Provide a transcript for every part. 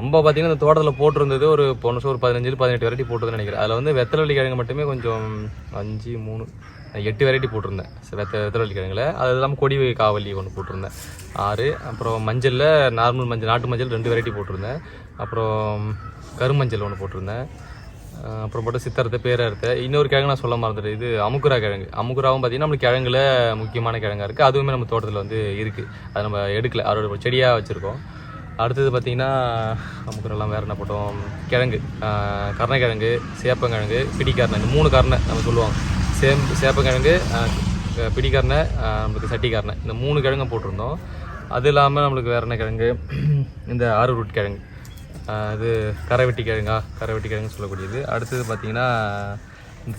நம்ம பார்த்தீங்கன்னா இந்த தோட்டத்தில் போட்டிருந்தது ஒரு பொண்ணு ஒரு பதினஞ்சு பதினெட்டு வெரைட்டி போட்டுருதுன்னு நினைக்கிறேன். அதில் வந்து வெத்தலவள்ளி கிழங்கு மட்டுமே கொஞ்சம் அஞ்சு மூணு எட்டு வெரைட்டி போட்டிருந்தேன். வெத்த வெத்தலவள்ளி கிழங்குல. அது இல்லாமல் கொடி காவல்லி ஒன்று போட்டிருந்தேன். ஆறு அப்புறம் மஞ்சளில் நார்மல் மஞ்சள் நாட்டு மஞ்சள் ரெண்டு வெரைட்டி போட்டிருந்தேன். அப்புறம் கருமஞ்சள் ஒன்று போட்டிருந்தேன். அப்புறம் போட்டு சித்தரத்தை பேரறுத்த இன்னொரு கிழங்கு நான் சொல்ல மறந்துட்டு இது அமுக்குரா கிழங்கு. அமுக்குராவும் பார்த்தீங்கன்னா நம்மளுக்கு கிழங்குல முக்கியமான கிழங்கா இருக்குது அதுவுமே நம்ம தோட்டத்தில் வந்து இருக்குது அது நம்ம எடுக்கல. அதோட செடியாக வச்சுருக்கோம். அடுத்தது பார்த்தீங்கன்னா எல்லாம் வேறு என்ன போட்டோம்? கிழங்கு. கருணைக்கிழங்கு சேப்பங்கிழங்கு பிடிக்கரணை. இந்த மூணு கருணை நம்ம சொல்லுவாங்க. சேம் சேப்பங்கிழங்கு அஹ் பிடிக்கரணை நம்மளுக்கு சட்டிக்கரணை. இந்த மூணு கிழங்கு போட்டிருந்தோம். அது இல்லாமல் நம்மளுக்கு வேறு என்ன கிழங்கு? இந்த ஆறு ரூட் கிழங்கு இது கரை கரைவெட்டி கிழங்கா? கரைவெட்டி கிழங்கு சொல்லக்கூடியது. அடுத்தது பார்த்திங்கன்னா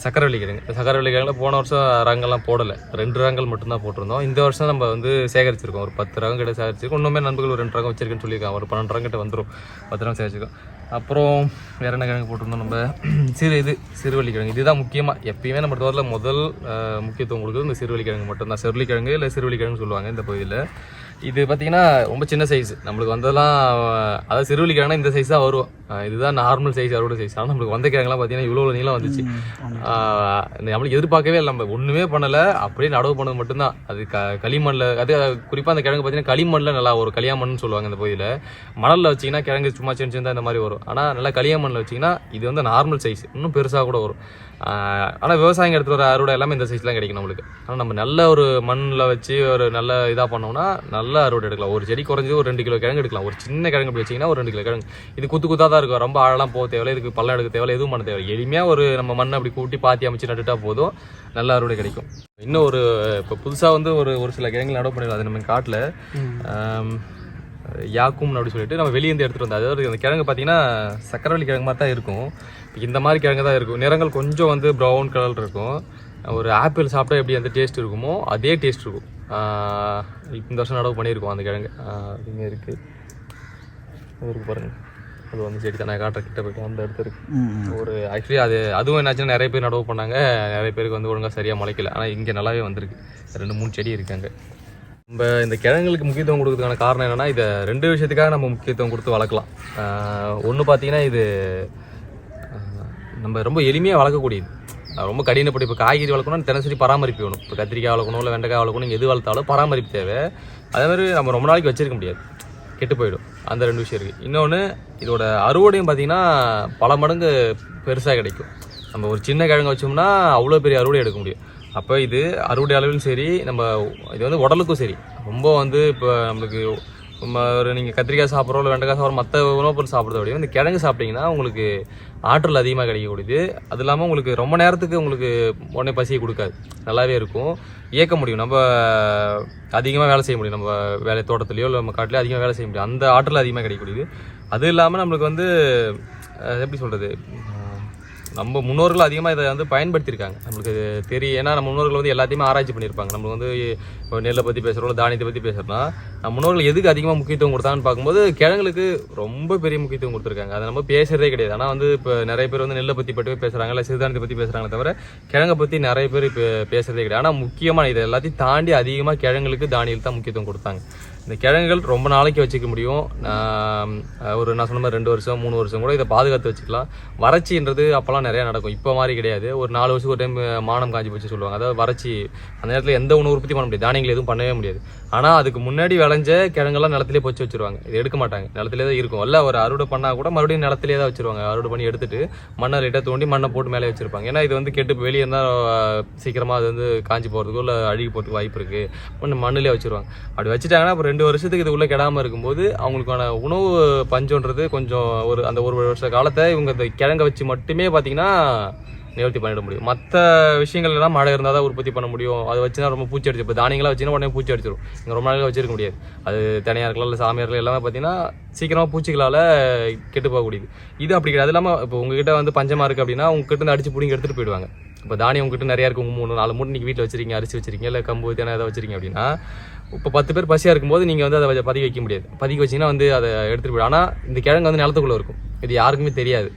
சக்கரவள்ளி கிழங்கு இந்த சக்கரவள்ளி கிழங்குல போன வருஷம் ரங்கெல்லாம் போடலை. ரெண்டு ரங்கள் மட்டும்தான் போட்டிருந்தோம். இந்த வருஷம் நம்ம வந்து சேகரிச்சிருக்கோம். ஒரு பத்து ரகம் கிட்ட சேகரிச்சிருக்கோம். இன்னுமே நண்பர்கள் ஒரு ரெண்டு ரகம் வச்சிருக்கேன்னு சொல்லியிருக்காங்க. ஒரு பன்னெண்டு ரங்கிட்ட வந்துடும் பத்து ரகம் சேகரிச்சிருக்கோம். அப்புறம் வேற என்ன கிழங்கு போட்டிருந்தோம்? நம்ம சிறு இது சிறுவள்ளி கிழங்கு இதுதான் முக்கியமாக எப்பயுமே நம்ம தோட்டத்தில் முதல் முக்கியத்துவம் கொடுக்குறது இந்த சிறுவள்ளி கிழங்கு மட்டும்தான். செருளி கிழங்கு இல்லை சிறுவள்ளி கிழங்கு சொல்லுவாங்க இந்த பகுதியில். இது பார்த்தீங்கன்னா ரொம்ப சின்ன சைஸ் நம்மளுக்கு வந்ததெல்லாம் அதாவது சிறுவள்ளி கிழங்குனா இந்த சைஸ் தான் வரும். இதுதான் நார்மல் சைஸ் அறுவடை சைஸ் ஆனால் நம்மளுக்கு வந்த கிழங்குலாம் பார்த்தீங்கன்னா இவ்வளோ நீளம் வந்துச்சு. நம்மளுக்கு எதிர்பார்க்கவே இல்லை. நம்ம ஒன்றுமே பண்ணலை. அப்படியே நடவு பண்ணது மட்டும்தான். அது க களிமண்ணில் அது குறிப்பாக அந்த கிழங்கு பார்த்தீங்கன்னா களிமண்ணில் நல்லா ஒரு களியாமண்னு சொல்லுவாங்க இந்த பகுதியில். மணலில் வச்சிங்கன்னா கிழங்கு சும்மா சின்ன சின்னதாக இந்த மாதிரி வரும். ஆனால் நல்லா களியாமண்ணில் வச்சிங்கன்னா இது வந்து நார்மல் சைஸ் இன்னும் பெருசாக கூட வரும். ஆனால் விவசாயிங்க எடுத்துகிட்டு வர அறுவடை எல்லாமே இந்த சைஸ்லாம் கிடைக்கும் நம்மளுக்கு. ஆனால் நம்ம நல்ல ஒரு மண்ணில் வச்சு ஒரு நல்ல இதாக பண்ணோம்னா நல்ல அறுவடை எடுக்கலாம். ஒரு செடி குறைஞ்சது ஒரு ரெண்டு கிலோ கிழங்கு எடுக்கலாம். ஒரு சின்ன கிழங்கு அப்படி வச்சிங்கன்னா ஒரு ரெண்டு கிலோ கிழங்கு. இது குத்து குத்தாக தான் இருக்கும். ரொம்ப ஆழலாம் போக தேவையில்ல. இதுக்கு பள்ளம் எடுக்க தேவையில்ல. எதுவும் பண்ண தேவையில்ல. எளிமையாக ஒரு நம்ம மண்ணை அப்படி கூட்டி பாத்தி அமைச்சு நட்டுட்டா போதும். நல்ல அறுவடை கிடைக்கும். இன்னும் ஒரு இப்போ புதுசாக வந்து ஒரு ஒரு சில கிழங்கு நடவு பண்ணிடலாம். அது நம்ம காட்டில். யாக்கும் அப்படி சொல்லிட்டு நம்ம வெளியே இருந்து எடுத்துகிட்டு வந்தோம். அதாவது அந்த கிழங்கு பார்த்தீங்கன்னா சக்கரவள்ளி கிழங்கு மாதிரி தான் இருக்கும். இந்த மாதிரி கிழங்கு தான் இருக்கும். நிறங்கள் கொஞ்சம் வந்து ப்ரௌன் கலர் இருக்கும். ஒரு ஆப்பிள் சாப்பிட்டா எப்படி அந்த டேஸ்ட் இருக்குமோ அதே டேஸ்ட் இருக்கும். இந்த வருஷம் நடவு பண்ணியிருக்கோம் அந்த கிழங்கு. இங்கே இருக்குது இருக்கு பாருங்க. அது வந்து செடி தான் நான் காட்டுற கிட்ட போயிட்டு அந்த இடத்து இருக்கு. ஒரு ஆக்சுவலி அது அதுவும் என்னாச்சுன்னா நிறைய பேர் நடவு பண்ணாங்க. நிறைய பேருக்கு வந்து ஒழுங்காக சரியாக முளைக்கல. ஆனால் இங்கே நல்லாவே வந்திருக்கு. ரெண்டு மூணு செடி இருக்காங்க நம்ம இந்த கிழங்குகளுக்கு முக்கியத்துவம் கொடுக்கறதுக்கான காரணம் என்னென்னா இதை ரெண்டு விஷயத்துக்காக நம்ம முக்கியத்துவம் கொடுத்து வளர்க்கலாம். ஒன்று பார்த்தீங்கன்னா இது நம்ம ரொம்ப எளிமையாக வளர்க்கக்கூடியது. ரொம்ப கடினப்பட்டு இப்போ காய்கறி வளர்க்கணும்னா தினசரி பராமரிப்பு வேணும். இப்போ கத்திரிக்காய் வளர்க்கணும் இல்லை வெண்டைக்காய் வளர்க்கணும் நீங்கள் எது வளர்த்தாலும் பராமரிப்பு தேவை. அதே மாதிரி நம்ம ரொம்ப நாளைக்கு வச்சிருக்க முடியாது. கெட்டு போயிடும். அந்த ரெண்டு விஷயம் இருக்குது இன்னொன்று இதோட அறுவடையும் பார்த்தீங்கன்னா பல மடங்கு பெருசாக கிடைக்கும். நம்ம ஒரு சின்ன கிழங்கு வச்சோம்னா அவ்வளோ பெரிய அறுவடை எடுக்க முடியும். அப்போ இது அறுவடை அளவிலும் சரி நம்ம இது வந்து உடலுக்கும் சரி. ரொம்ப வந்து இப்போ நம்மளுக்கு நம்ம ஒரு நீங்கள் கத்திரிக்காய் சாப்பிட்றோம் இல்லை வெண்டைக்காய் சாப்பிட்றோம் மற்ற உணவுப் பொருள் சாப்பிட்றத விட இந்த கிழங்கு சாப்பிட்டீங்கன்னா உங்களுக்கு ஆற்றல் அதிகமாக கிடைக்கக்கூடியது. அது இல்லாமல் உங்களுக்கு ரொம்ப நேரத்துக்கு உங்களுக்கு உடனே பசியை கொடுக்காது. நல்லாவே இருக்கும். இயக்க முடியும். நம்ம அதிகமாக வேலை செய்ய முடியும். நம்ம வேலை தோட்டத்துலையோ இல்லை நம்ம காட்டிலையோ அதிகமாக வேலை செய்ய முடியும். அந்த ஆற்றல் அதிகமாக கிடைக்கக்கூடியது. அது இல்லாமல் நம்மளுக்கு வந்து எப்படி சொல்கிறது நம்ம முன்னோர்கள் அதிகமாக இதை வந்து பயன்படுத்தியிருக்காங்க. நம்மளுக்கு தெரியும். ஏன்னா நம்ம முன்னோர்கள் வந்து எல்லாத்தையுமே ஆராய்ச்சி பண்ணியிருப்பாங்க. நம்ம வந்து நெல்லை பற்றி பேசுகிறோம் தானியத்தை பற்றி பேசுகிறோம்னா முன்னோர்கள் எதுக்கு அதிகமாக முக்கியத்துவம் கொடுத்தாங்கன்னு பார்க்கும்போது கிழங்குகளுக்கு ரொம்ப பெரிய முக்கியத்துவம் கொடுத்துருக்காங்க. அதை நம்ம பேசுறதே கிடையாது. ஆனால் வந்து இப்போ நிறைய பேர் வந்து நெல்லை பற்றி பட்டு பேசுகிறாங்க இல்லை சிறுதானத்தை பற்றி பேசுகிறாங்களே தவிர கிழங்கை பற்றி நிறைய பேர் இப்போ பேசுறதே கிடையாது. ஆனால் முக்கியமாக இதை எல்லாத்தையும் தாண்டி அதிகமாக கிழங்குகளுக்கு தானியல் தான் முக்கியத்துவம் கொடுத்தாங்க. இந்த கிழங்குகள் ரொம்ப நாளைக்கு வச்சுக்க முடியும். ஒரு நான் சொன்ன மாதிரி ரெண்டு வருஷம் மூணு வருஷம் கூட இதை பாதுகாத்து வச்சுக்கலாம். வறட்சின்றது அப்போல்லாம் நிறையா நடக்கும். இப்போ மாதிரி கிடையாது. ஒரு நாலு வருஷத்துக்கு ஒரு டைம் மானம் காஞ்சி போச்சு சொல்லுவாங்க. அதாவது வறட்சி அந்த நேரத்தில் எந்த உணவு உற்பத்தி பண்ண முடியாது. தானியங்கள் எதுவும் பண்ணவே முடியாது. ஆனால் அதுக்கு முன்னாடி விளைஞ்ச கிழங்கெல்லாம் நிலத்திலே பொச்சு வச்சிருவாங்க. இது எடுக்க மாட்டாங்க. நிலத்திலே தான் இருக்கும். இல்லை ஒரு அறுவடை பண்ணால் கூட மறுபடியும் நிலத்திலே தான் வச்சிருவாங்க. அறுவடை பண்ணி எடுத்துட்டு மண்ணை லைட்டாக தோண்டி மண்ணை போட்டு மேலே வச்சிருப்பாங்க. ஏன்னா இது வந்து கெட்டு வெளியே இருந்தால் சீக்கிரமாக அது வந்து காஞ்சி போகிறதுக்கோ இல்லை அழுகி போகிறதுக்கு வாய்ப்பு இருக்குது மண் மண்ணிலே வச்சிருவாங்க. அப்படி வச்சுட்டாங்கன்னா அப்புறம் ரெண்டு வருஷத்துக்கு இது உள்ளே கெடாமல் இருக்கும்போது அவங்களுக்கான உணவு பஞ்சம்ன்றது கொஞ்சம் ஒரு அந்த ஒரு வருஷ காலத்தை இவங்க இந்த கிழங்க வச்சு மட்டுமே பார்த்தீங்கன்னா நிவர்த்தி பண்ணிட முடியும். மற்ற விஷயங்கள் எல்லாம் மழை இருந்தால் தான் உற்பத்தி பண்ண முடியும். அதை வச்சுனா ரொம்ப பூச்சி அடிச்சு இப்போ தானியங்களாக வச்சுன்னா உடனே பூச்சி அடிச்சிடும் இங்கே ரொம்ப நாளைக்கு வச்சிருக்க முடியாது. அது தனியாக இருக்கலாம் இல்லை சாமியார் இருக்கலாம் எல்லாமே பார்த்தீங்கன்னா சீக்கிரமாக பூச்சிகளால் கெட்டு போகக்கூடியது இது அப்படி கிடையாது. இல்லாமல் இப்போ உங்ககிட்ட வந்து பஞ்சமாக இருக்குது அப்படின்னா உங்ககிட்ட இருந்து அடிச்சு பிடிங்க எடுத்துகிட்டு போயிடுவாங்க. இப்போ தானியம் உங்ககிட்ட நிறையா இருக்கும் மூணு நாலு மூணு நீங்கள் வீட்டில் வச்சிருக்கீங்க அரிசி வச்சிருக்கீங்க இல்லை கம்பு தேனா எதாவது வச்சிருக்கீங்க அப்படின்னா இப்போ பத்து பேர் பசியாக இருக்கும்போது நீங்கள் வந்து அதை பதிக்க வைக்க முடியாது. பதிக்க வச்சீங்கன்னா வந்து அதை எடுத்துகிட்டு போயிடும் ஆனால் இந்த கிழங்கு வந்து நிலத்துக்குள்ளே இருக்கும். இது யாருக்குமே தெரியாது.